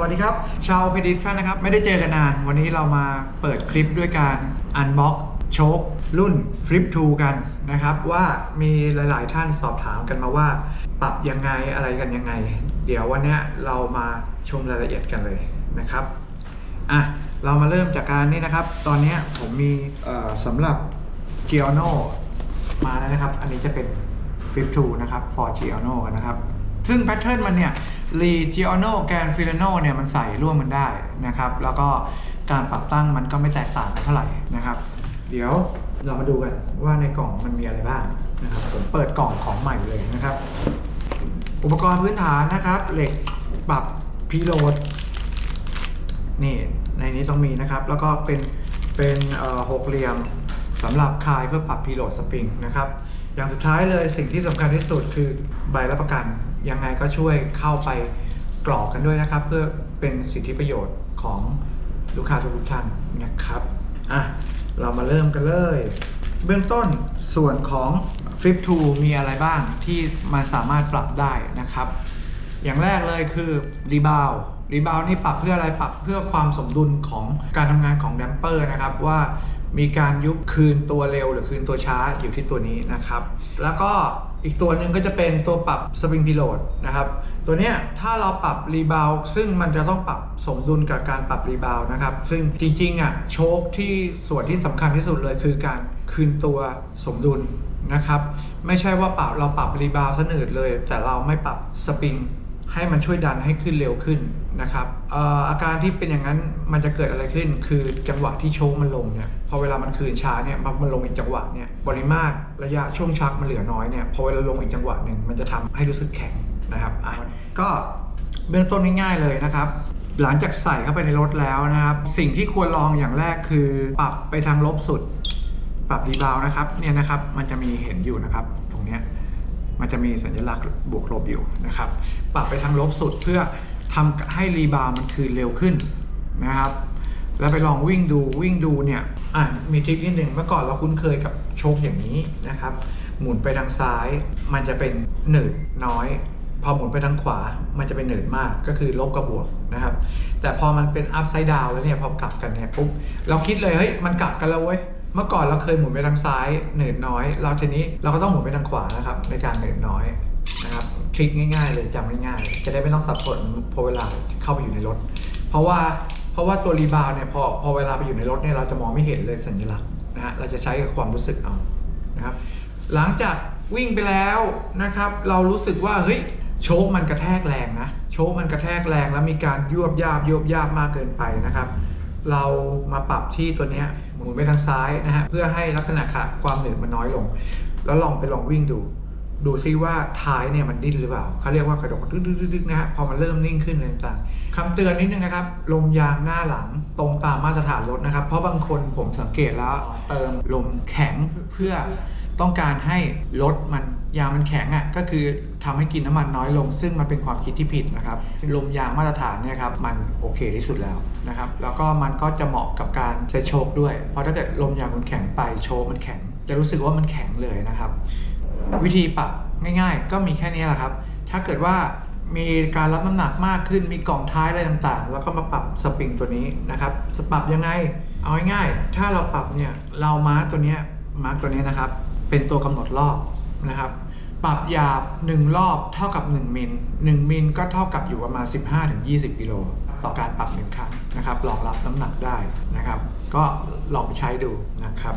สวัสดีครับ ชาวเพดิท่านนะครับ ไม่ได้เจอกันนาน วันนี้เรามาเปิดคลิปด้วยการอันบ็อกโชครุ่น Flip 2กันนะครับ ว่ามีหลาย ๆ ท่านสอบถามกันมาว่า ปรับยังไงอะไรกันยังไง เดี๋ยววันนี้เรามาชมรายละเอียดกันเลยนะครับอะเรามาเริ่มจากการนี้นะครับ ตอนนี้ผมมีสำหรับ g i o n o มาแล้วนะครับ อันนี้จะเป็น Flip 2 นะครับ for g i o n o กันนะครับ ซึ่งแพทเทิร์นมันเนี่ยรีจิโอโนแกนฟิลโนเนี่ยมันใส่ร่วมกันได้นะครับ แล้วก็การปรับตั้งมันก็ไม่แตกต่างกันเท่าไหร่นะครับ เดี๋ยวเรามาดูกันว่าในกล่องมันมีอะไรบ้างนะครับผมเปิดกล่องของใหม่เลยนะครับ อุปกรณ์พื้นฐานนะครับ เหล็กปรับพีโลดนี่ในนี้ต้องมีนะครับ แล้วก็เป็นเป็นหกเหลี่ยมสำหรับคายเพื่อปรับพีโลดสปริงนะครับ อย่างสุดท้ายเลยสิ่งที่สำคัญที่สุดคือใบรับประกัน ยังไงก็ช่วยเข้าไปกรอกกันด้วยนะครับ เพื่อเป็นสิทธิประโยชน์ของลูกค้าทุกท่านนะครับอะเรามาเริ่มกันเลย เบื้องต้นส่วนของ Flip 2มีอะไรบ้างที่มันสามารถปรับได้นะครับ อย่างแรกเลยคือรีบาว รีบาวนี่ปรับเพื่ออะไรปรับเพื่อความสมดุลของการทำงานของแดมเปอร์นะครับว่ามีการยุบคืนตัวเร็วหรือคืนตัวช้าอยู่ที่ตัวนี้นะครับ แล้วก็อีกตัวหนึ่งก็จะเป็นตัวปรับสปริงพิโลดนะครับ ตัวเนี้ยถ้าเราปรับรีบาวซึ่งมันจะต้องปรับสมดุลกับการปรับรีบาวนะครับ ซึ่งจริงๆอะโชคที่ส่วนที่สำคัญที่สุดเลยคือการคืนตัวสมดุลนะครับ ไม่ใช่ว่าปรับเราปรับรีบาวซะหนืดเลย แต่เราไม่ปรับสปริง ให้มันช่วยดันให้ขึ้นเร็วขึ้นนะครับอออาการที่เป็นอย่างนั้นมันจะเกิดอะไรขึ้น คือจังหวะที่โชคมันลงเนี่ยพอเวลามันคืนช้าเนี่ยมันลงอีกจังหวะเนี่ยปริมาตรระยะช่วงชักมันเหลือน้อยเนี่ยพอเวลาลงอีกจังหวะหนึ่งมันจะทำให้รู้สึกแข็งนะครับก็เบื้องต้นง่ายๆเลยนะครับหลังจากใส่เข้าไปในรถแล้วนะครับ สิ่งที่ควรลองอย่างแรกคือปรับไปทางลบสุด ปรับรีบาวนะครับเนี่ยนะครับมันจะมีเห็นอยู่นะครับ ตรงเนี้ย มันจะมีสัญลักษณ์บวกลบอยู่นะครับ ปรับไปทางลบสุดเพื่อทำให้รีบาวด์มันคืนเร็วขึ้นนะครับ แล้วไปลองวิ่งดูวิ่งดูเนี่ยอะมีทริคนิดหนึ่งเมื่อก่อนเราคุ้นเคยกับโชคอย่างนี้นะครับ หมุนไปทางซ้าย มันจะเป็นหนืดน้อย พอหมุนไปทางขวา มันจะเป็นหนืดมากก็คือลบกับบวกนะครับ แต่พอมันเป็น up side down แล้วเนี่ยพอกลับกันเนี่ยปุ๊บเราคิดเลยเฮ้ยมันกลับกันแล้วเว้ย เมื่อก่อนเราเคยหมุนไปทางซ้ายเหนืดน้อย เราทีนี้เราก็ต้องหมุนไปทางขวานะครับในการเหนืดน้อยนะครับทริคง่ายๆเลยจำง่ายๆจะได้ไม่ต้องสับสนพอเวลาเข้าไปอยู่ในรถ เพราะว่าเพราะว่าตัวรีบาวด์เนี่ยพอพอเวลาไปอยู่ในรถเนี่ยเราจะมองไม่เห็นเลยสัญลักษณ์นะฮะเราจะใช้กับความรู้สึกเอานะครับหลังจากวิ่งไปแล้วนะครับเรารู้สึกว่าเฮ้ยโชคมันกระแทกแรงนะโชคมันกระแทกแรงแล้วมีการยวบยาบยวบยาบมากเกินไปนะครับ เรามาปรับที่ตัวนี้หมุนไปทางซ้ายนะฮะเพื่อให้ลักษณะขาความเหนื่อยมันน้อยลง แล้วลองไปลองวิ่งดู ดูซิว่าท้ายเนี่ยมันดิ้นหรือเปล่าเขาเรียกว่ากระดกดึกๆนะฮะพอมันเริ่มนิ่งขึ้นอะไรต่างๆคำเตือนนิดนึงนะครับลมยางหน้าหลังตรงตามมาตรฐานรถนะครับ เพราะบางคนผมสังเกตแล้วเติมลมแข็งเพื่อต้องการให้รถมันยางมันแข็งอะก็คือทำให้กินน้ำมันน้อยลง ซึ่งมันเป็นความคิดที่ผิดนะครับลมยางมาตรฐานเนี่ยครับมันโอเคที่สุดแล้วนะครับแล้วก็มันก็จะเหมาะกับการใช้โชคด้วย เพราะถ้าเกิดลมยางมันแข็งไปโชคมันแข็ง จะรู้สึกว่ามันแข็งเลยนะครับ วิธีปรับง่ายๆ ก็มีแค่นี้แหละครับ ถ้าเกิดว่ามีการรับน้ำหนักมากขึ้น มีกล่องท้ายอะไรต่างๆ แล้วก็มาปรับสปริงตัวนี้นะครับ สปรับยังไง เอาง่ายๆ ถ้าเราปรับเนี่ย เรามาร์กตัวนี้มาร์กตัวนี้นะครับ เป็นตัวกำหนดรอบนะครับ ปรับหยาบ 1 รอบเท่ากับ 1 มิล 1 มิลก็เท่ากับอยู่ประมาณ 15-20 กิโลต่อการปรับหนึ่งครั้งนะครับรองรับน้ำหนักได้นะครับ ก็ลองไปใช้ดูนะครับ